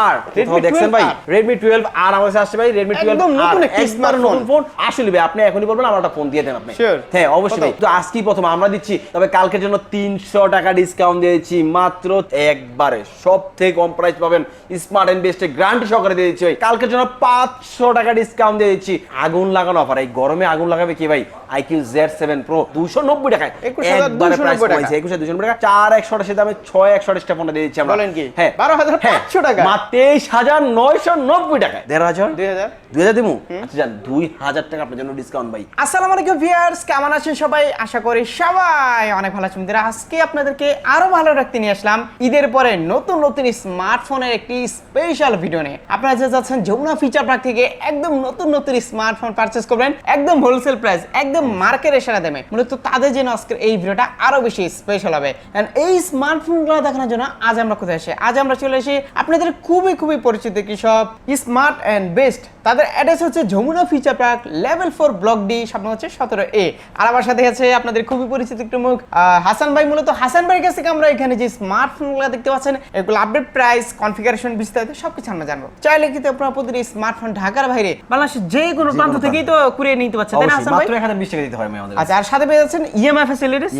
আর কোথাও দেখছেন ভাই? R রেডমি টুয়েলভ আর আমার কাছে আসছে ভাই রেডমি টুয়েলভ একদম নতুন একটি। নতুন ফোন আসলে ভাই আপনি এখনই বলবেন আমার একটা ফোন দিয়ে দেন আপনি। হ্যাঁ অবশ্যই তো আজকেই প্রথম আমরা দিচ্ছি তবে কালকের জন্য তিনশো টাকা ডিসকাউন্ট দিয়েছি মাত্র একবারে। সব থেকে কম প্রাইস পাবেন স্মার্ট এন্ড বেস্টে গ্যারান্টি সহকারে দিয়ে দিচ্ছি ভাই। কালকের জন্য পাঁচশো টাকা ডিসকাউন্ট দিয়ে দিচ্ছি। আগুন লাগানো অফার এই গরমে আগুন লাগাবে কি ভাই? আইকিউ জেড সেভেন প্রো দুশো নব্বই টাকায়। 21,290 একবারে প্রাইস টাকা। দুশো নব্বই টাকা। চার একশো আটাশি দামে ছয় একশো আটাশিটা ফোনটা দিয়ে দিচ্ছি আমরা। বলেন কি? হ্যাঁ। 12,500 টাকা? মাত্র তেইশ হাজার নয়শো নব্বই টাকায়। দেড় হাজার? দুই হাজার। দুই হাজার দিমু? আচ্ছা যান দুই হাজার টাকা আপনার জন্য ডিসকাউন্ট ভাই আসসালামু আলাইকুম ভিউয়ার্স কেমন আছেন সবাই? আশা করি সবাই অনেক ভালো আছেন। আজকে আপনাদেরকে আরও ভালো রাখতে নিয়ে আসলাম। ঈদের পরে নতুন নতুন স্মার্টফোনের একটি স্পেশাল ভিডিও নিয়ে। আপনারা যে যাচ্ছেন যমুনা ফিচার পার্ক থেকে একদম নতুন নতুন স্মার্টফোন পারচেস করবেন। একদম হোলসেল প্রাইস একদম মার্কেটের সেরা দামে। মূলত তাদের জন্য আজকের এই ভিডিওটা আরও বেশি স্পেশাল হবে। এই স্মার্টফোনগুলো দেখানোর জন্য আজ আমরা কোথায় এসে আজ আমরা চলে এসে আপনাদের খুবই খুবই পরিচিত কৃষক স্মার্ট অ্যান্ড বেস্ট তাদের অ্যাড্রেস হচ্ছে Jamuna future park level four block D স্বপ্ন হচ্ছে সতেরো এ। আর আমার সাথে আছে আপনাদের খুবই পরিচিত একটু মুখ হাসান ভাই। মূলত হাসান ভাইয়ের কাছ থেকে আমরা এখানে যে স্মার্টফোনগুলো দেখতে পাচ্ছেন এগুলো আপডেট প্রাইস কনফিগারেশন বিস্তারিত সবকিছু আমরা জানব। চাইলে কিন্তু আপনারা প্রতিটি স্মার্টফোন ঢাকার বাইরে বাংলাদেশের যে কোনো প্রান্ত। থেকেই তো কুড়িয়ে নিতে পারছেন তাই না হাসান ভাই? মাত্র টাকা দিতে হয় আমাদের। আচ্ছা আর সাথে পেয়ে যাচ্ছেন ইএমআই ফ্যাসিলিটিস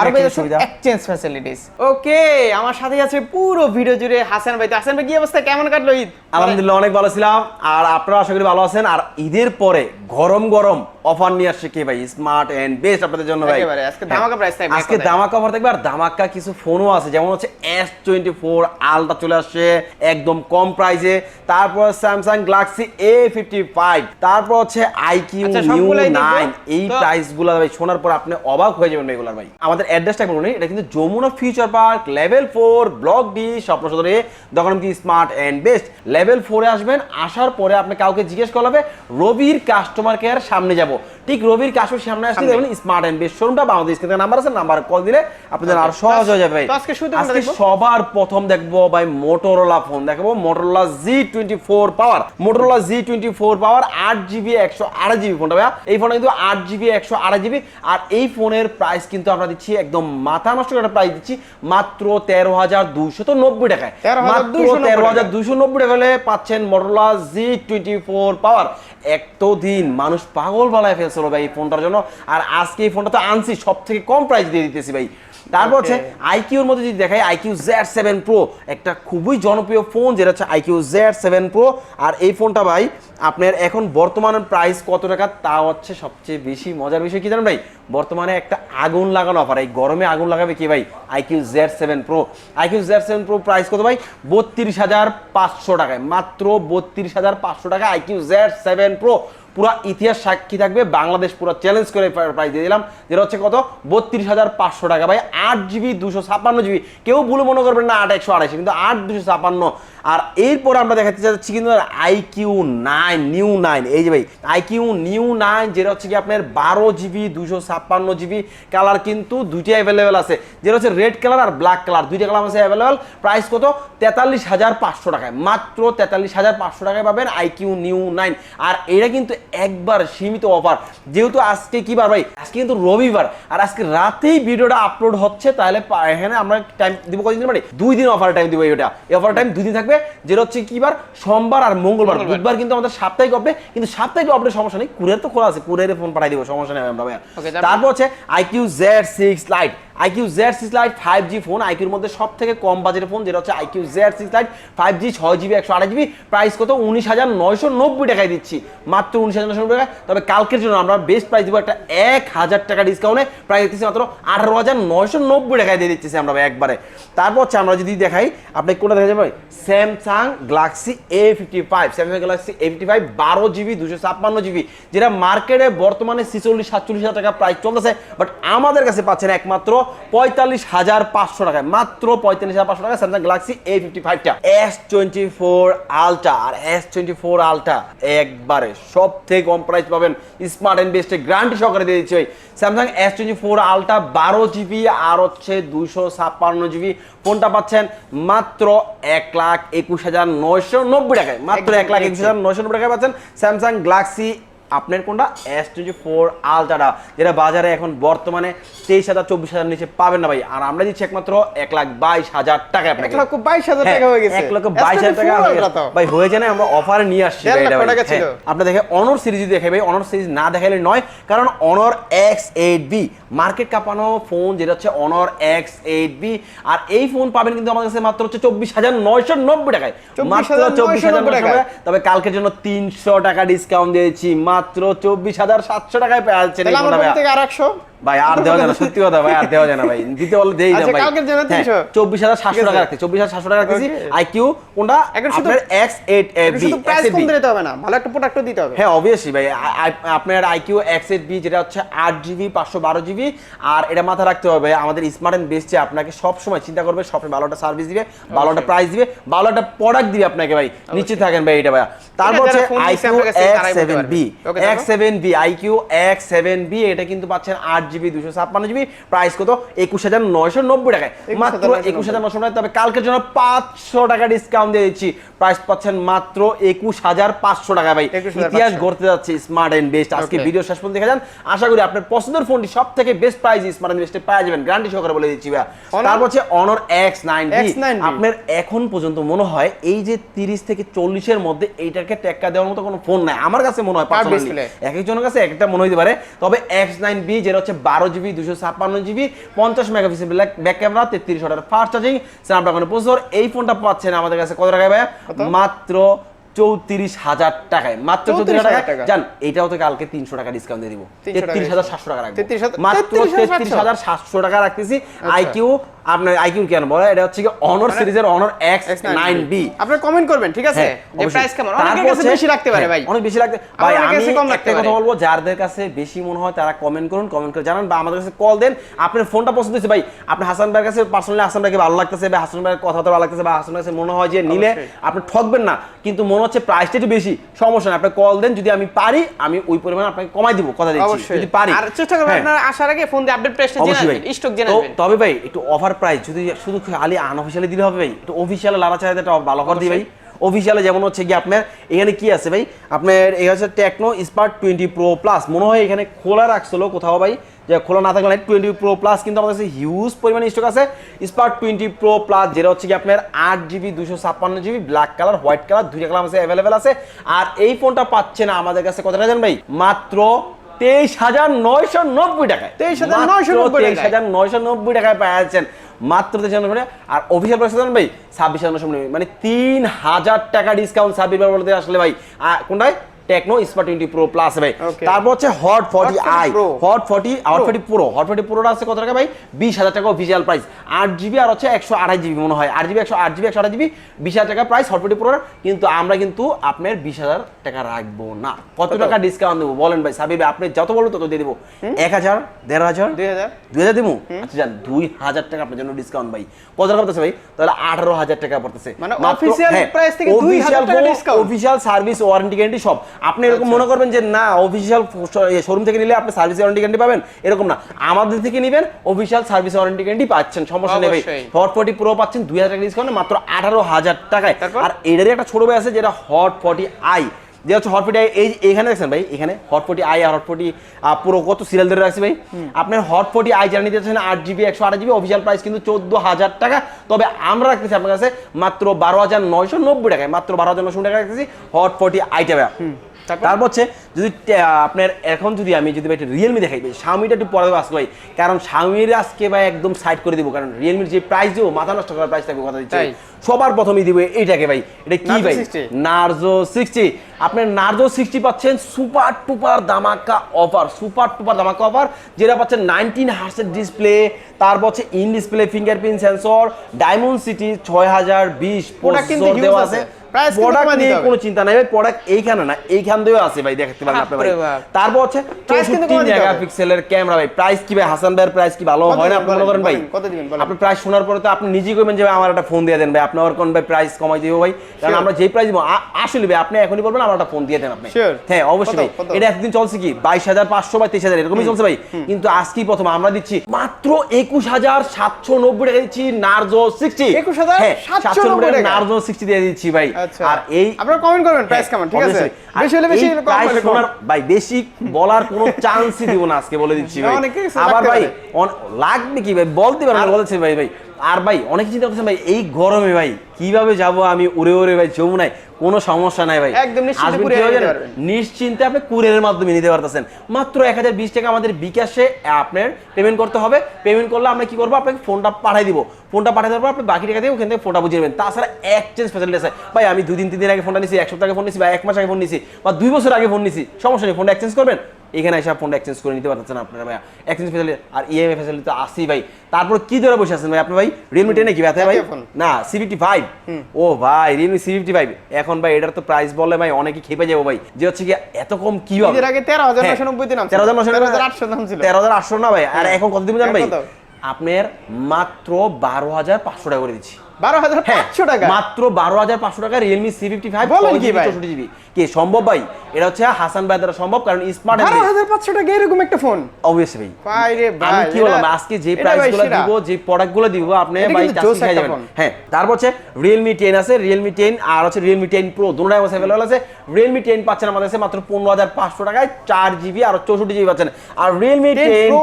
আর পেয়ে যাচ্ছেন এক্সচেঞ্জ ফ্যাসিলিটিস ওকে আমার সাথে আছে পুরো ভিডিও জুড়ে হাসান ভাই। তো হাসান ভাই কি অবস্থা? কেমন কাটলো ঈদ? আলহামদুলিল্লাহ অনেক ভালো ছিলাম। আর আপনারা আশা করি ভালো আছেন। আর ঈদের পরে গরম গরম অফার নিয়ে আসছে কে ভাই? স্মার্ট এন্ড বেস্ট আপনাদের জন্য ভাই। আজকে ধামাকা price থাকবে, আজকে। ধামাকা অফার থাকবে। আর ধামাকা কিছু ফোনও আছে যেমন হচ্ছে এস টোয়েন্টি ফোর আলটা চলে আসছে একদম কম প্রাইসে তারপর Samsung Galaxy A fifty five তারপর হচ্ছে আইকিউ আচ্ছা, নিউ নাইন এই তো- প্রাইসগুলো ভাই শোনার পর আপনি অবাক হয়ে যাবেন ভাই এগুলার ভাই। আমাদের অ্যাড্রেসটা বলুন এটা কিন্তু Jamuna future park level four block D স্বপ্ন সদরে দোকান কি স্মার্ট এন্ড বেস্ট লেভেল ফোরে আসবেন আসার পরে আপনি কাউকে জিজ্ঞেস করবে রবির কাস্টমার কেয়ার সামনে যাব। যাব ঠিক রবির কাস্টমার সামনে আসলে। দেখবেন স্মার্ট এন্ড বেস্ট শোরুমটা বাংলাদেশ কিন্তু নাম্বার আছে নাম্বার কল দিলে আপনাদের. আরও সহজ হয়ে যাবে আজকে কোনটা আজকে সবার প্রথম দেখব ভাই মোটরোলা ফোন দেখব Motorola G twenty four power Motorola G twenty four power আট জিবি একশো আড়াই জিবি ফোনটা ভাইয়া। এই ফোনটা কিন্তু আট জিবি একশো আড়াই জিবি আর এই ফোনের প্রাইস কিন্তু আমরা দিচ্ছি একদম মাথা নষ্ট করে প্রাইস দিচ্ছি মাত্র তেরো হাজার দুইশো তো নব্বই টাকায়। মাত্র তেরো হাজার দুইশো নব্বই টাকা হলে পাচ্ছেন Motorola G twenty four power এত দিন মানুষ পাগল বালায় ফেলছিল ভাই এই ফোনটার জন্য। আর আজকে এই ফোনটা তো আনছি সব থেকে কম প্রাইস দিয়ে দিতেছি ভাই। তারপর হচ্ছে আইকিউর মধ্যে যদি দেখাই আইকিউ জেড সেভেন প্রো একটা খুবই জনপ্রিয় ফোন যেটা হচ্ছে আইকিউ জেড সেভেন প্রো আর এই ফোনটা ভাই আপনার এখন বর্তমানে প্রাইস কত টাকা তা হচ্ছে সবচেয়ে বেশি মজার বিষয় কি জানেন ভাই? বর্তমানে একটা আগুন লাগানো অফার এই গরমে আগুন লাগাবে কি ভাই? IQOO Z seven pro iQOO Z seven pro price কত ভাই? বত্রিশ হাজার পাঁচশো টাকায়। মাত্র বত্রিশ হাজার পাঁচশো টাকা আইকিউ জেড সেভেন প্রো পুরা ইতিহাস সাক্ষী থাকবে, বাংলাদেশ পুরো চ্যালেঞ্জ করে প্রাইজ দিয়ে দিলাম। যেটা হচ্ছে কত? বত্রিশ হাজার পাঁচশো টাকা। ভাই, আট জিবি দুশো ছাপ্পান্ন জিবি কেউ ভুল মনে করবেন না, আট একশো আড়াইশো, কিন্তু আট, দুশো ছাপ্পান্ন আর এরপর আমরা দেখাতে চাচ্ছি কিন্তু আইকিউ নাইন নিউ নাইন এই যে ভাই আইকিউ নিউ নাইন যেটা হচ্ছে কি আপনার বারো জিবি দুশো ছাপ্পান্ন জিবি কালার কিন্তু দুইটাই অ্যাভেলেবেল আছে। যেটা হচ্ছে রেড কালার আর ব্ল্যাক কালার দুইটা কালার আছে অ্যাভেলেবেল প্রাইস কত? তেতাল্লিশ হাজার পাঁচশো টাকায়। মাত্র তেতাল্লিশ হাজার পাঁচশো টাকায় পাবেন আইকিউ নিউ নাইন আর এটা কিন্তু একবার সীমিত অফার যেহেতু আজকে কি বার ভাই? আজকে কিন্তু রবিবার। আর আজকে রাতেই ভিডিওটা আপলোড হচ্ছে, তাহলে এখানে আমরা টাইম দিব কতদিন মানে দুই দিন অফার টাইম দিব এটা এই অফার টাইম দুই দিন থাকবে। যেটা হচ্ছে কি বার সোমবার আর মঙ্গলবার। বুধবার কিন্তু আমাদের সাপ্তাহিক অপডেট কিন্তু সাপ্তাহিক অপডেট সমস্যা নেই কুরিয়ার তো খোলা আছে কুরিয়ারে ফোন পাঠিয়ে দেবো সমস্যা নেই আমরা ভাইয়া তারপর? তারপর হচ্ছে iQOO Z six lite iQOO Z six lite five G phone আইকিউর মধ্যে সব থেকে কম বাজেটের ফোন যেটা হচ্ছে iQOO Z six lite five G ছয় জিবি একশো আঠাশ জিবি প্রাইস কত? উনিশ হাজার নয়শো নব্বই টাকায় দিচ্ছি। মাত্র উনিশ হাজার নব্বই টাকা তবে কালকের জন্য আমরা বেস্ট প্রাইস দিব একটা এক হাজার টাকা ডিসকাউন্টে প্রাইস দিচ্ছি মাত্র আঠারো হাজার নয়শো নব্বই টাকায় দিয়ে দিচ্ছি আমরা একবারে। তারপর হচ্ছে আমরা যদি দেখাই, আপনি কোনটা দেখা যাবে Samsung Galaxy A fifty five Samsung Galaxy A fifty five বারো জিবি দুশো ছাপ্পান্ন জিবি যেটা মার্কেটে বর্তমানে ছিচল্লিশ সাতচল্লিশ হাজার টাকা প্রাইস চলতেছে। বাট আমাদের কাছে পাচ্ছেন একমাত্র পঁয়তাল্লিশ হাজার পাঁচশো টাকায়। মাত্র পঁয়তাল্লিশ হাজার পাঁচশো টাকা স্যামসাং গ্যালাক্সি এ ফিফটি ফাইভটা এস টোয়েন্টি ফোর আলটা আর এস টোয়েন্টি ফোর আলটা একবারে সব থেকে কম প্রাইস পাবেন স্মার্ট অ্যান্ড বেস্টে গ্যারান্টি সহকারে দিয়ে দিচ্ছি স্যামসাং এস টোয়েন্টি ফোর আলটা বারো জিবি আর হচ্ছে দুশো ছাপ্পান্ন জিবি। ফোনটা পাচ্ছেন মাত্র এক লাখ একুশ হাজার নয়শো নব্বই টাকায়। মাত্র এক লাখ একুশ হাজার নয়শো নব্বই টাকায় পাচ্ছেন স্যামসাং গ্যালাক্সি আপনার কোনটা এস টোয়েন্টি ফোর আলট্রাটা যেটা বাজারে এখন বর্তমানে তেইশ হাজার চব্বিশ হাজার নিচে পাবেন না ভাই আর আমরা দিচ্ছি একমাত্র এক লাখ বাইশ হাজার টাকা এক লক্ষ বাইশ হাজার হ্যাঁ, টাকা হয়ে গেছে এক লক্ষ বাইশ হাজার টাকা হয়ে গেছে। ভাই হয়ে যায় আমরা অফারে নিয়ে আসছি। টাকা। হ্যাঁ, আপনি দেখে অনর সিরিজ দেখে ভাই অনর সিরিজ না দেখাইলে নয় কারণ Honor X eight B market কাঁপানো ফোন যেটা হচ্ছে অনর এক্স এইট বি আর এই ফোন পাবেন কিন্তু আমাদের কাছে মাত্র হচ্ছে চব্বিশ হাজার নয়শো নব্বই টাকায় মাত্র চব্বিশ হাজার। টাকায় তবে কালকের জন্য তিনশো টাকা ডিসকাউন্ট দিয়েছি মাত্র চব্বিশ হাজার সাতশো টাকায় পেয়ে যাচ্ছেন আমার ভাই। থেকে আর একশো ভাই আর দেওয়া যায় না। সত্যি কথা ভাই আর দেওয়া যায় না ভাই। দিতে বলে দেই না আচ্ছা, ভাই। 300 চব্বিশ হাজার সাতশো টাকা চব্বিশ হাজার সাতশো টাকা রাখতেছি। Okay. আইকিউ কোনটা? আপনার এক্স এইট প্রাইস কম দিতে হবে না ভালো একটা প্রোডাক্টও দিতে হবে। হ্যাঁ অবভিয়াসলি ভাই আপনার আইকিউ এক্স এইট বি যেটা হচ্ছে আট জিবি পাঁচশো বারো জিবি আর এটা মাথায় রাখতে হবে আমাদের স্মার্ট অ্যান্ড বেস্টে আপনাকে সব সময় চিন্তা করবে সবসময় ভালো একটা সার্ভিস দিবে ভালো একটা প্রাইস দিবে ভালো একটা প্রোডাক্ট দিবে আপনাকে ভাই নিশ্চিত থাকেন ভাই এটা ভাই তারপর হচ্ছে iQOO X seven B X seven B iQOO X seven B এটা কিন্তু পাচ্ছেন আট জিবি দুশো ছাপ্পান্ন জিবি প্রাইস কত? একুশ হাজার নয়শো নব্বই টাকায়। মাত্র একুশ হাজার নশো টাকা তবে কালকের জন্য পাঁচশো টাকা ডিসকাউন্ট দিয়ে দিচ্ছি। প্রাইস পাচ্ছেন মাত্র একুশ হাজার পাঁচশো টাকা ভাই। ইতিহাস গড়তে যাচ্ছে স্মার্ট এন্ড বেস্ট আজকে ভিডিও শেষ পর্যন্ত দেখা যান। আশা করি আপনার পছন্দের ফোনটি সব থেকে বেস্ট প্রাইস স্মার্ট এন্ড বেস্টে পাওয়া যাবেন। গ্যারান্টি সহকারে বলে দিচ্ছি ভাই তারপর হচ্ছে অনর এক্স নাইন X9B আপনার এখন পর্যন্ত মনে হয় এই যে তিরিশ থেকে চল্লিশের মধ্যে এইটাকে টেক্কা দেওয়ার মতো কোনো ফোন নাই। আমার কাছে মনে হয় এক একজনের কাছে একটা মনে হতে পারে। তবে এক্স নাইন বি যেটা হচ্ছে বারো জিবি দুশো ছাপ্পান্ন জিবি পঞ্চাশ মেগাপিক্সেল ব্যাক ক্যামেরা তেত্রিশ হাজার ফাস্ট চার্জিং স্ন্যাপড্রাগনের প্রসেসর এই ফোনটা পাচ্ছেন আমাদের কাছে কত টাকায় ভাইয়া? মাত্র চৌত্রিশ হাজার টাকায়। মাত্র চৌত্রিশ হাজার টাকা। জান এটাও তো কালকে তিনশো টাকা ডিসকাউন্ট দিয়ে দিব। 300 তেত্রিশ হাজার সাতশো টাকা রাখব। মাত্র তেত্রিশ হাজার সাতশো টাকা রাখতেছি। আইকিউ আপনার আইকিউ কেন বলে? এটা হচ্ছে কি অনর মানে সিরিজের অনর এক্স নাইন বি। আপনারা কমেন্ট করবেন ঠিক আছে? যে প্রাইস কেমন? অনেকের কাছে বেশি লাগতে পারে ভাই। হ্যাঁ, অনেক বেশি লাগতে ভাই আমি একটা কথা বলব যাদের কাছে বেশি মনে হয় তারা কমেন্ট করুন কমেন্ট করে জানান বা আমাদের কাছে কল দেন। আপনার ফোনটা পছন্দ হয়েছে ভাই আপনি হাসান ভাইয়ের কাছে পার্সোনালি হাসান ভাইকে ভালো লাগতেছে বা হাসান ভাইয়ের কথা ভালো লাগতেছে বা হাসান কাছে মনে হয় যে নিলে আপনি ঠকবেন না কিন্তু মনে হচ্ছে প্রাইসটা একটু বেশি সমস্যা না আপনি কল দেন যদি আমি পারি আমি ওই পরিমাণ আপনাকে কমাই দিব কথা দিচ্ছি। যদি পারি আর চেষ্টা করবেন হ্যাঁ। আপনারা আসার আগে ফোন দিয়ে আপডেট প্রাইসটা জেনে স্টক জেনে তবে ভাই একটু অফার প্রাইস যদি শুধু খালি আনঅফিসিয়ালি দিলে হবে ভাই। একটু অফিসিয়ালে লাড়া চাইতে একটা ভালো অফার দিই ভাই। অফিসিয়ালে যেমন হচ্ছে কি আপনার এখানে কি আছে ভাই? আপনার এই হচ্ছে Tecno Spark twenty pro plus মনে হয় এখানে খোলা রাখছিল কোথাও ভাই যে খোলা না থাকলে টোয়েন্টি প্রো প্লাস কিন্তু আমাদের কাছে হিউজ পরিমাণে স্টক আছে। স্পার্ট টোয়েন্টি প্রো প্লাস যেটা হচ্ছে কি আপনার আট জিবি দুশো ছাপ্পান্ন GB black colour white colour দুইটা কালার আছে অ্যাভেলেবেল আছে। আর এই ফোনটা পাচ্ছে না আমাদের কাছে। কত টাকা জানেন ভাই? মাত্র তেইশ হাজার নয়শো নব্বই টাকায়। 23,990 তেইশ হাজার নয়শো নব্বই টাকায় পাওয়া যাচ্ছেন মাত্র তেইশ হাজার আর অফিসিয়াল প্রাইস জানেন ভাই? ছাব্বিশ হাজার নশো মানে তিন হাজার টাকা ডিসকাউন্ট ছাব্বিশ বার বলতে আসলে ভাই। কোনটায়? Tecno Spark twenty pro plus ভাই। তারপর হচ্ছে Hot forty i Hot forty Hot forty pro Hot forty প্রোটা আছে কত টাকা ভাই? বিশ হাজার টাকা অফিসিয়াল প্রাইস আট জিবি আর হচ্ছে একশো আড়াই জিবি মনে হয়। আট জিবি একশো আট জিবি একশো আড়াই জিবি বিশ হাজার টাকা প্রাইস হট ফর্টি প্রোর কিন্তু আমরা কিন্তু আপনার বিশ হাজার টাকা রাখব না। কত? টাকা ডিসকাউন্ট দেবো? বলেন ভাই সাবিব আপনি যত বলবেন তত দিয়ে দেবো। এক হাজার দেড় হাজার? দুই হাজার। দুই হাজার দেবো? আচ্ছা যান দুই হাজার টাকা আপনার জন্য ডিসকাউন্ট ভাই। কত টাকা পড়তেছে ভাই? তাহলে আঠারো হাজার টাকা পড়তেছে। মানে official price থেকে 2,000 টাকা discount। Official service warranty guarantee সব। আপনি এরকম আচ্ছা। মনে করবেন যে না অফিসিয়াল শোরুম থেকে নিলে আপনি সার্ভিস ওয়ারেন্টি গ্যারান্টি পাবেন এরকম না আমাদের থেকে নেবেন অফিসিয়াল সার্ভিস ওয়ারেন্টি গ্যারান্টি পাচ্ছেন সমস্যা নেই ভাই। হট ফর্টি প্রো পাচ্ছেন দুই হাজার টাকা ডিসকাউন্ট মাত্র আঠারো হাজার টাকায়? আর এটারই একটা ছোট ভাই আছে যেটা হট ফর্টি আই যে হচ্ছে হটফটি আই এই এখানে দেখছেন ভাই এখানে হটফটি আই আর হটফটি পুরো কত সিরিয়াল ধরে রাখছি ভাই। আপনার হটফটি আই যারা নিতে চাচ্ছেন আট জিবি একশো আট জিবি অফিসিয়াল প্রাইস কিন্তু চোদ্দ হাজার টাকা। তবে আমরা রাখতেছি আপনার কাছে মাত্র বারো হাজার নয়শো নব্বই টাকায় মাত্র বারো হাজার নয়শো টাকা রাখতেছি হটফটি আইটা ভাই তারপর? হচ্ছে যদি আপনার এখন যদি আমি যদি ভাই রিয়েলমি দেখাই ভাই শাওমিটা একটু পরে আজকে ভাই। কারণ শাওমির আজকে ভাই একদম সাইড করে দিব কারণ রিয়েলমির যে প্রাইস দেবো মাথা নষ্ট করার প্রাইস থাকবে কথা দিচ্ছি। সবার প্রথমেই দিব এইটাকে ভাই। এটা কি ভাই? নার্জো সিক্সটি আপনার নার্জো সিক্সটি পাচ্ছেন সুপার টুপার দামাকা অফার সুপার টুপার দামাকা অফার যেটা পাচ্ছেন নাইনটিন হার্সের ডিসপ্লে তারপর হচ্ছে in display fingerprint sensor Diamond City ছয় হাজার বিশ দেওয়া আছে। প্রোডাক্ট নিয়ে কোনো চিন্তা নাই ভাই প্রোডাক্ট এইখানে না এইখান দিয়েও আছে ভাই দেখতে পারেন আপনি ভাই। তারপর হচ্ছে। মেগাপিক্সেলের ক্যামেরা ভাই প্রাইস কি ভাই? হাসান ভাইয়ের প্রাইস কি ভালো হয় না? আপনি মনে করেন ভাই কত দিবেন। আপনি প্রাইস শোনার পরে তো আপনি নিজেই করবেন যে ভাই আমার একটা ফোন দিয়ে দেন ভাই। আপনি আমার কোন ভাই প্রাইস কমাই দিব ভাই? কারণ আমরা যেই প্রাইস দিব আসলে ভাই আপনি এখনই বলবেন আমার একটা ফোন দিয়ে দেন আপনি। হ্যাঁ অবশ্যই ভাই? এটা একদিন চলছে কি? বাইশ হাজার পাঁচশো বা তেইশ হাজার এরকমই চলছে ভাই। কিন্তু আজকেই প্রথম আমরা দিচ্ছি মাত্র একুশ হাজার সাতশো নব্বই টাকা দিচ্ছি নার্জো সিক্সটি 21,790 টাকা। নার্জো সিক্সটি দিয়ে দিচ্ছি ভাই। আর এই আপনারা কমেন্ট করবেন প্রাইস কেমন? ঠিক আছে? বেশি হলে বেশি কম হলে কম ভাই বেশি বলার কোনো চান্সই দিব না আজকে বলে দিচ্ছি ভাই। আবার ভাই লাগবে কি ভাই? বলতে পারবেন বলেছে ভাই ভাই। আর ভাই অনেক চিন্তা করছেন ভাই এই গরমে ভাই কীভাবে যাব আমি উড়ে উড়ে ভাই যমুনায়? কোনো সমস্যা নাই ভাই। একদম নিশ্চিন্তে আপনি কুরিয়ারের মাধ্যমে নিতে পারতেছেন। মাত্র এক হাজার বিশ টাকা আমাদের বিকাশে আপনার পেমেন্ট করতে হবে। পেমেন্ট করলে আমরা কি করব? আপনাকে ফোনটা পাঠিয়ে দিব। ফোনটা পাঠিয়ে দেওয়ার পর আপনি বাকি টাকা দিয়ে ওখান থেকে ফোনটা বুঝিয়ে নেবেন। তাছাড়া এক্সচেঞ্জ ফ্যাসিলিটি আছে। ভাই আমি দুদিন তিন দিন আগে ফোনটা নিছি এক সপ্তাহ আগে ফোন নিছি বা এক মাস আগে ফোন নিছি বা দুই বছর আগে ফোন নিছি। সমস্যা নেই ফোনটা এক্সচেঞ্জ করবেন। এখানে এসে ফোনটা এক্সচেঞ্জ করে নিতে পারতেছেন আপনারা ভাই এক্সচেঞ্জ ফ্যাসিলিটি আর ইএমআই ফ্যাসিলিটি তো আসি ভাই। তারপর কি ধরে বসে আছেন ভাই আপনি ভাই? রিয়েলমি টেনে কি ভাই? না সিভিটি ফাইভ ও ভাই রিয়েলমি সি ফিফটি ফাইভ এখন ভাই এটার তো প্রাইস বলে ভাই অনেকে খেপে যাব ভাই। যে হচ্ছে কি এত কম কি হবে? এর আগে তেরো হাজার নশো নব্বই দিন তেরো হাজার নশো আটশো দাম ছিল তেরো হাজার আটশো না ভাই? আর এখন কত দিব জান ভাই? আপনার মাত্র বারো হাজার পাঁচশো টাকা করে দিচ্ছি। বারো হাজার হ্যাঁ। পাঁচশো টাকা? মাত্র বারো হাজার পাঁচশো টাকা রিয়েলমি সি ফিফটি ফাইভ বলেন কি ভাই? জিবি কি সম্ভব ভাই? এটা হচ্ছে হাসান ভাই দ্বারা সম্ভব কারণ স্মার্ট বারো হাজার পাঁচশো টাকা এরকম একটা ফোন অবভিয়াসলি ভাই। ভাই রে ভাই আমি কি বললাম আজকে যে এটা প্রাইসগুলো দিব যে প্রোডাক্টগুলো দিব আপনি ভাই খাই একটা যাবেন। হ্যাঁ তারপর হচ্ছে রিয়েলমি টেন আছে রিয়েলমি টেন আর হচ্ছে রিয়েলমি টেন প্রো দুটোটাই আমার অ্যাভেলেবল আছে। রিয়েলমি টেন পাচ্ছেন আমাদের কাছে মাত্র পনেরো হাজার পাঁচশো টাকায় চার জিবি আর চৌষট্টি জিবি পাচ্ছেন। আর Realme 10 ten Pro।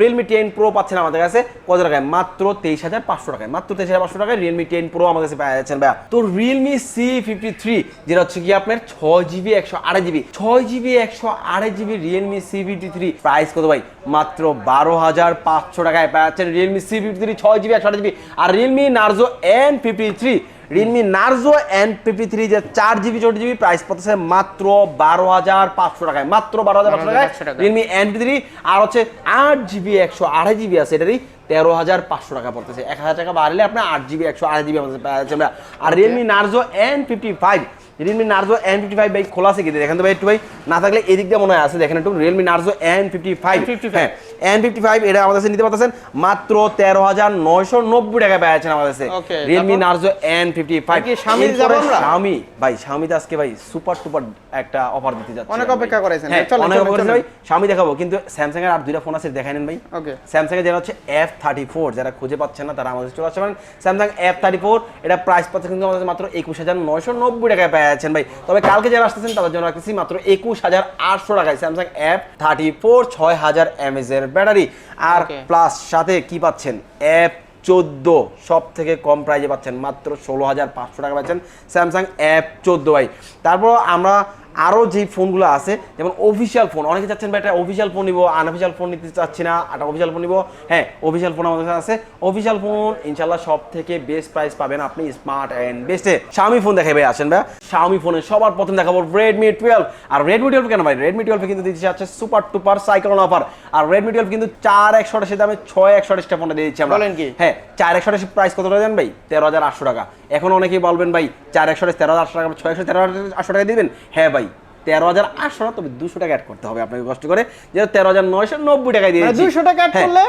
Realme ten pro পাচ্ছেন আমাদের কাছে কত টাকায়? মাত্র তেইশ হাজার পাঁচশো টাকায় মাত্র তেইশ হাজার পাঁচশো টাকায় রিয়েলমি টেন প্রো আমাদের কাছে পেয়ে যাচ্ছেন ভাইয়া। তো রিয়েলমি সি ফিফটি থ্রি যেটা হচ্ছে কি আপনার ছয় জিবি একশো আড়াই জিবি ছয় জিবি একশো আড়াই GB Realme C fifty three price কত ভাই মাত্র বারো হাজার পাঁচশো টাকায় পেয়ে যাচ্ছেন রিয়েলমি সি ফিফটি থ্রি ছয় জিবি একশো আড়াই জিবি আর Realme Narzo N fifty three Realme Narzo N fifty three যে চার জিবি চৌদ্দ জিবি প্রাইস পড়তেছে মাত্র বারো হাজার পাঁচশো টাকায় মাত্র বারো হাজার পাঁচশো টাকায় 12,500 টাকা। রিয়েলমি এন থ্রি আর হচ্ছে আট জিবি একশো আড়াই জিবি আছে এটারই তেরো হাজার পাঁচশো টাকা পড়তেছে। এক হাজার টাকা বাড়লে আপনার আট জিবি একশো আড়াই জিবি আমাদের পেয়ে আমরা। আর Realme Narzo N fifty five Realme Narzo N fifty five ভাই খোলা আছে কি দেখেন তো ভাই একটু ভাই না থাকলে এদিক দিয়ে মনে হয় আছে। দেখেন একটু Realme Narzo N fifty five হ্যাঁ এন ফিফটি ফাইভ এটা আমাদের কাছে নিতে পারতেছেন। মাত্র তেরো হাজার নয়শো নব্বই টাকা পেয়েছেন আমাদের কাছে। Realme Narzo N fifty five আমরা? স্বামী। ভাই স্বামীতে আজকে ভাই সুপার টুপার একটা অফার দিতে যাচ্ছে। অনেক অপেক্ষা করেছেন। হ্যাঁ অনেক অপেক্ষা ভাই স্বামী দেখাবো কিন্তু স্যামসাং এর আর দুইটা ফোন আছে দেখাই নেন ভাই। ওকে স্যামসাং এর যেটা হচ্ছে এফ থার্টি ফোর যারা খুঁজে পাচ্ছেন না তারা আমাদের চলে আসতে পারেন। স্যামসাং এফ থার্টি ফোর এটা প্রাইস পাচ্ছে কিন্তু আমাদের মাত্র একুশ হাজার নয়শো নব্বই টাকায় পেয়ে যাচ্ছেন ভাই। তবে কালকে যারা আসতেছেন তাদের জন্য রাখতেছি মাত্র একুশ হাজার আটশো টাকায় স্যামসাং এফ থার্টি ফোর ছয় হাজার এমএজ এর ব্যাটারি। আর প্লাস সাথে কি পাচ্ছেন? এফ চোদ্দ সব থেকে কম প্রাইজে পাচ্ছেন মাত্র ষোলো হাজার পাঁচশো টাকা পাচ্ছেন স্যামসাং অ্যাপ চোদ্দ ভাই। তারপর আমরা আরও যে ফোনগুলো আছে যেমন অফিসিয়াল ফোন অনেকে চাচ্ছেন ভাই একটা অফিসিয়াল ফোন নিবো আনঅফিসিয়াল ফোন নিতে চাচ্ছি না একটা অফিসিয়াল ফোন নিবো। হ্যাঁ অফিসিয়াল ফোন আমাদের কাছে আছে। অফিসিয়াল ফোন ইনশাল্লাহ সব থেকে বেস্ট প্রাইস পাবেন আপনি স্মার্ট অ্যান্ড বেস্টে শাওমি ফোন দেখাই ভাই আসেন ভাই। শাওমি ফোনের সবার প্রথম দেখাবো রেডমি টুয়েলভ আর রেডমি টুয়েলভ কেন ভাই? রেডমি টুয়েলভ কিন্তু দিচ্ছে আছে সুপার টুপার সাইক্লোন অফার আর রেডমি টুয়েলভ কিন্তু চার একশো আঠাশের দামে ছয় একশো আঠাশটা ফোনটা দিয়ে দিচ্ছি আমরা। বলেন কি? হ্যাঁ চার একশো আঠাশ প্রাইস কত টাকা জান ভাই? তেরো হাজার আটশো টাকা। এখন অনেকেই বলবেন ভাই চার একশো আঠাশ তেরো হাজার আটশো টাকা ছয় একশো তেরো হাজার আটশো টাকা দিবেন? হ্যাঁ ভাই তেরো হাজার আটশো না তবে দুশো টাকা অ্যাড করতে হবে আপনাকে কষ্ট করে। যে তেরো হাজার নয়শো নব্বই টাকায় দিয়ে মানে। দুইশো টাকা হ্যাঁ। করলে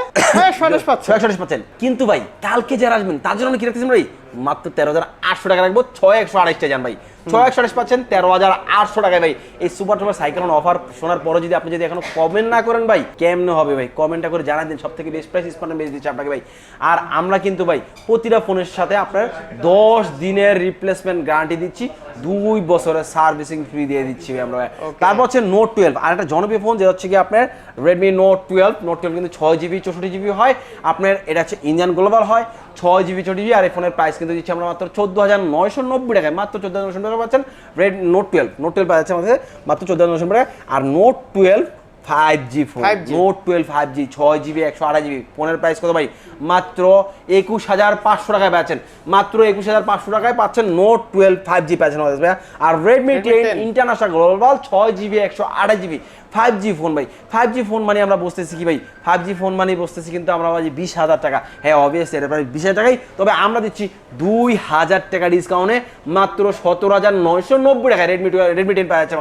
পাচ্ছেন। কিন্তু ভাই কালকে যারা আসবেন তার জন্য কি রাখতেছেন ভাই? মাত্র তেরো হাজার আটশো টাকা রাখব। ছয় একশো আঠাশটা যান ভাই। ছয় একশো আঠাশ পাচ্ছেন তেরো হাজার আটশো টাকায় ভাই। এই সুপার টুপার সাইকেল অফার শোনার পরে যদি আপনি যদি এখনও কমেন্ট না করেন ভাই কেমনে হবে ভাই? কমেন্টটা করে জানাই দিন। সব থেকে বেস্ট প্রাইস স্পন্ডে বেশ দিচ্ছে আপনাকে ভাই। আর আমরা কিন্তু ভাই প্রতিটা ফোনের সাথে আপনার দশ দিনের রিপ্লেসমেন্ট গ্যারান্টি দিচ্ছি। দুই বছরের সার্ভিসিং ফ্রি দিয়ে দিচ্ছি আমরা। তারপর হচ্ছে নোট টুয়েলভ আর একটা জনপ্রিয় ফোন যেটা হচ্ছে কি আপনার Redmi Note twelve Note twelve কিন্তু ছয় জিবি চৌষট্টি জিবি হয়। আপনার এটা হচ্ছে ইন্ডিয়ান গ্লোবাল হয় ছয় জিবি চৌষট্টি জিবি আর এই ফোনের প্রাইস কিন্তু দিচ্ছি আমরা মাত্র চোদ্দ হাজার নয়শো নব্বই টাকায়। মাত্র চোদ্দ হাজার নয়শো টাকা পাচ্ছেন red Note twelve Note twelve পাচ্ছেন আমাদের মাত্র চোদ্দ হাজার নয়শো টাকা আর Note twelve five G phone 5G Note twelve five G ছয় জিবি একশো আড়াই জিবি ফোনের প্রাইস কত ভাই? মাত্র একুশ হাজার পাঁচশো টাকায় পাচ্ছেন। মাত্র একুশ হাজার পাঁচশো টাকায় পাচ্ছেন নোট টুয়েলভ ফাইভ জি পাচ্ছেন আর রেডমি টেন ইন্টারন্যাশনাল গ্লোবাল ছয় জিবি একশো আড়াই জিবি ফাইভ জি ফোন ভাই। ফাইভ জি ফোন মানে আমরা বসতেছি কি ভাই? ফাইভ জি ফোন মানে বসতেছি কিন্তু আমরা ভাবছি বিশ হাজার টাকা। হ্যাঁ অবভিয়াসলি এটা প্রায় বিশ হাজার টাকাই। তবে আমরা দিচ্ছি দুই হাজার টাকা ডিসকাউন্টে মাত্র সতেরো হাজার নয়শো নব্বই টাকায় রেডমি রেডমি টেন পাচ্ছেন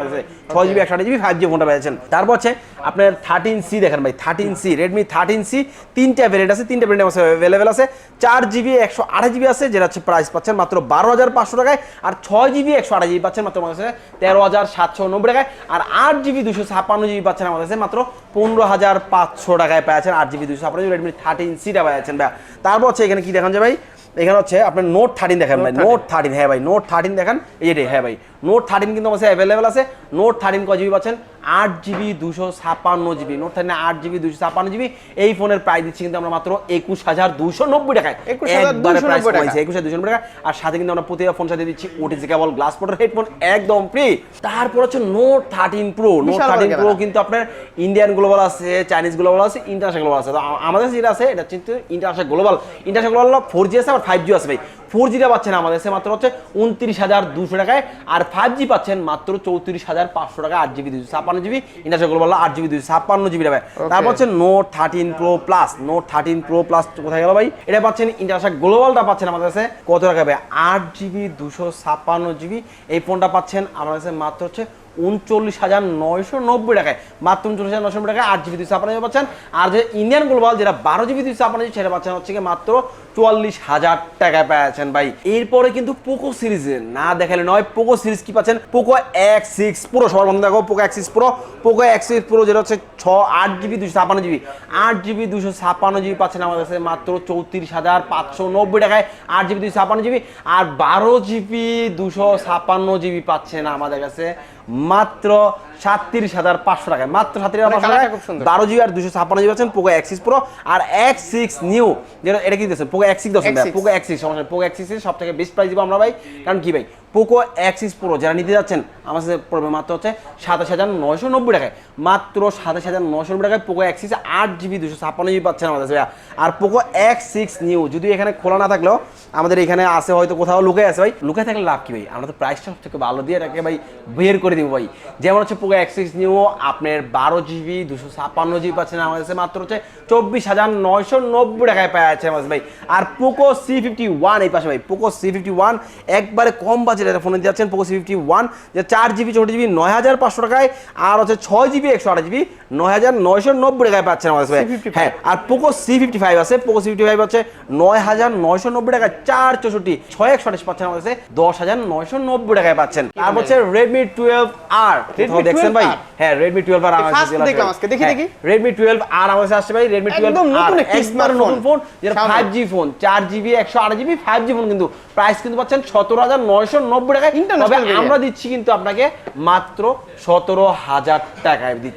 ছয় জিবি একশো আড়াই জিবি ফাইভ জি ফোনটা পেয়েছেন তারপর হচ্ছে আপনার থার্টিন সি দেখেন ভাই thirteen C Redmi thirteen C তিনটা ভ্যারিয়েন্ট আছে তিনটা ভ্যারিয়েন্ট আছে অ্যাভেলেবেল আছে। চার জিবি একশো আড়াই জিবি আছে যেটা হচ্ছে প্রাইস পাচ্ছেন মাত্র বারো হাজার পাঁচশো টাকায় আর ছয় জিবি একশো আড়াই জিবি পাচ্ছেন মাত্র আমাদের কাছে তেরো হাজার সাতশো নব্বই টাকায় আর আট জিবি দুশো ছাপ্পান্ন জিবি পাচ্ছেন আমাদের কাছে মাত্র পনেরো হাজার পাঁচশো টাকায় পেয়েছেন আট জিবি দুশো ছাপ্পান্ন জিবি রেডমি থার্টিন সিটা পেয়েছেন ভাই তারপর হচ্ছে এখানে কি দেখান যে ভাই? এখানে হচ্ছে আপনার নোট থার্টিন দেখেন ভাই নোট থার্টিন হ্যাঁ ভাই নোট থার্টিন দেখেন এই যে হ্যাঁ ভাই নোট থার্টিন কিন্তু আমার অ্যাভেলেবেল আছে। নোট থার্টিন ক জিবি পাচ্ছেন? আট জিবি দুশো ছাপান্ন জিবি নোট থার্টিন আট জিবি দুশো ছাপান্ন জিবি এই ফোনের প্রাইস দিচ্ছি কিন্তু আমরা মাত্র একুশ হাজার দুশো নব্বই টাকায়। 21,290 প্রাইস টাকা। একুশ হাজার দুশো নব্বই টাকা। আর সাথে কিন্তু আমরা প্রতিটা ফোন সাথে দিচ্ছি OTG cable glass protector headphone একদম ফ্রি তারপর হচ্ছে Note thirteen pro Note thirteen pro কিন্তু আপনার ইন্ডিয়ান গ্লোবাল আছে চাইনিজ গ্লোবাল আছে ইন্টারন্যাশনাল গ্লোবাল আছে। তো আমাদের যেটা আছে এটা কিন্তু international global international global four G আছে আর ফাইভ জি আছে ভাই। ফোর জিটা পাচ্ছেন আমাদের কাছে মাত্র হচ্ছে উনত্রিশ হাজার দুশো টাকায় আর ফাইভ জি পাচ্ছেন মাত্র চৌত্রিশ হাজার পাঁচশো টাকা আট জিবি দুশো ছাপ্পান্ন জিবি ইন্টারন্যাশনাল গ্লোবাল আট জিবি দুশো ছাপ্পান্ন জিবি টাকায় তারপর হচ্ছে Note thirteen pro plus Note thirteen pro plus কোথায় গেল ভাই? এটা পাচ্ছেন ইন্টারন্যাশনাল গ্লোবালটা পাচ্ছেন আমাদের কাছে কত টাকা ভাই? আট জিবি দুশো ছাপ্পান্ন জিবি এই ফোনটা পাচ্ছেন আমাদের কাছে মাত্র হচ্ছে উনচল্লিশ হাজার নয়শো নব্বই টাকায়। মাত্র উনচল্লিশ হাজার নয়শো টাকায় আট জিবি দুইশো জিবি পাচ্ছেন। আর যে ইন্ডিয়ান গ্লোবাল যেটা বারো জিবি দুইশো জিবি সেটা পাচ্ছেন হচ্ছে মাত্র চুয়াল্লিশ হাজার টাকায় পাচ্ছেন ভাই। এরপরে কিন্তু পোকো সিরিজে না দেখালে নয়, পোকো সিরিজ কি পাচ্ছেন? পোকো এক্স সিক্স পুরো সবার বন্ধু দেখো, Poco X six pro Poco X six pro যেটা হচ্ছে ছ আট জিবি দুশো ছাপ্পান্ন জিবি। আট জিবি দুশো ছাপ্পান্ন জিবি পাচ্ছেন আমাদের কাছে মাত্র চৌত্রিশ হাজার পাঁচশো নব্বই টাকায় আট জিবি দুশো ছাপ্পান্ন জিবি। আর বারো জিবি দুশো ছাপ্পান্ন জিবি পাচ্ছেন আমাদের কাছে মাত্র সাতত্রিশ হাজার পাঁচশো টাকায়। মাত্র সাতত্রিশ হাজার পাঁচশো টাকায় বারো জিবি আর দুশো ছাপ্পান্ন জিবি আছেন পোকো এক্সিস প্রো আর এক্স সিক্স নিউ যেটা এটা কি দিচ্ছেন পোকো এক্সিক্স দশ পোকো এক্সিস সমস্যা পোকো এক্সিসের সব থেকে বেস্ট প্রাইস দিব আমরা ভাই। কারণ কি ভাই? পোকো এক্সিস প্রো যারা নিতে যাচ্ছেন আমার সাথে পড়বে মাত্র হচ্ছে সাতাশ হাজার নয়শো নব্বই টাকায়। মাত্র সাতাশ হাজার নয়শো নব্বই টাকায় পোকো এক্সিস আট জিবি দুশো ছাপ্পান্ন জিবি পাচ্ছেন আমাদের ভাইয়া। আর পোকো এক্স সিক্স নিউ যদি এখানে খোলা না থাকলেও আমাদের এখানে আছে হয়তো কোথাও লুকে আছে ভাই। লুকে থাকলে লাভ কি ভাই? আমরা তো প্রাইসটা সব থেকে ভালো দিয়ে এটাকে ভাই বের করে দিব ভাই। যেমন হচ্ছে পোকো এক্স সিক্স নিউ আপনার বারো জিবি দুশো ছাপ্পান্ন জিবি পাচ্ছেন আমাদের কাছে মাত্র হচ্ছে চব্বিশ হাজার নয়শো নব্বই টাকায় পাওয়া যাচ্ছে আমাদের ভাই। আর পোকো সি ফিফটি ওয়ান এই পাশে ভাই পোকো সি ফিফটি ওয়ান একবারে কম বাজেটের ফোনে যাচ্ছেন পোকো সি ফিফটি ওয়ান যে চার জিবি চৌষট্টি জিবি নয় হাজার পাঁচশো টাকায় আর হচ্ছে ছয় জিবি একশো আট জিবি নয় হাজার নয়শো নব্বই টাকায় পাচ্ছেন আমাদের ভাই। হ্যাঁ আর পোকো সি ফিফটি ফাইভ আছে পোকো সি ফিফটি ফাইভ হচ্ছে নয় হাজার নয়শো নব্বই টাকায় চার চৌষট্টি ছয় একশো আঠাশ পাচ্ছেন আমাদের কাছে দশ হাজার নয়শো নব্বই টাকায় পাচ্ছেন। আর হচ্ছে রেডমি টুয়েলভ আর দেখছেন ভাই হ্যাঁ রেডমি টুয়েলভ আর আমার First দেখলাম আজকে, দেখি, দেখি। রেডমি টুয়েলভ আর আমার কাছে আসছে ভাই রেডমি টুয়েলভ একদম নতুন একটি। নতুন ফোন যেটা সামনে। ফাইভ জি ফোন চার জিবি একশো আট জিবি ফাইভ জি ফোন কিন্তু প্রাইস কিন্তু পাচ্ছেন সতেরো হাজার নয়শো নব্বই টাকায় তবে আমরা দিচ্ছি কিন্তু আপনাকে মাত্র সতেরো হাজার টাকায় দিচ্ছি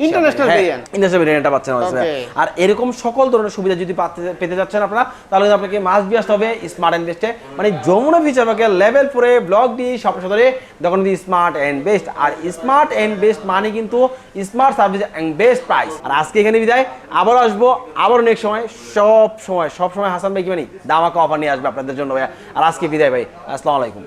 variant। হ্যাঁ, ইন্টারন্যাশনাল ভেরিয়েন্টটা পাচ্ছেন কাছে। আর এরকম সকল ধরনের সুবিধা যদি পাতে- পেতে যাচ্ছেন আপনারা তাহলে কিন্তু আপনাকে মাস আসতে হবে স্মার্ট অ্যান্ড বেস্টে মানে যমুনা ফিচার পাকে লেভেল ফোরে ব্লক দিয়ে সব সদরে তখন স্মার্ট অ্যান্ড বেস্ট আর স্মার্ট এন্ড বেস্ট মানে কিন্তু smart service and best price আর আজকে এখানে বিদায়, আবার আসব, আবার নেক্সট সময়, সব সময় সব সময় হাসান ভাই কি মানে দামাকা অফার নিয়ে আসবে আপনাদের জন্য ভাইয়া। আর আজকে বিদায় ভাই, আসসালামু আলাইকুম।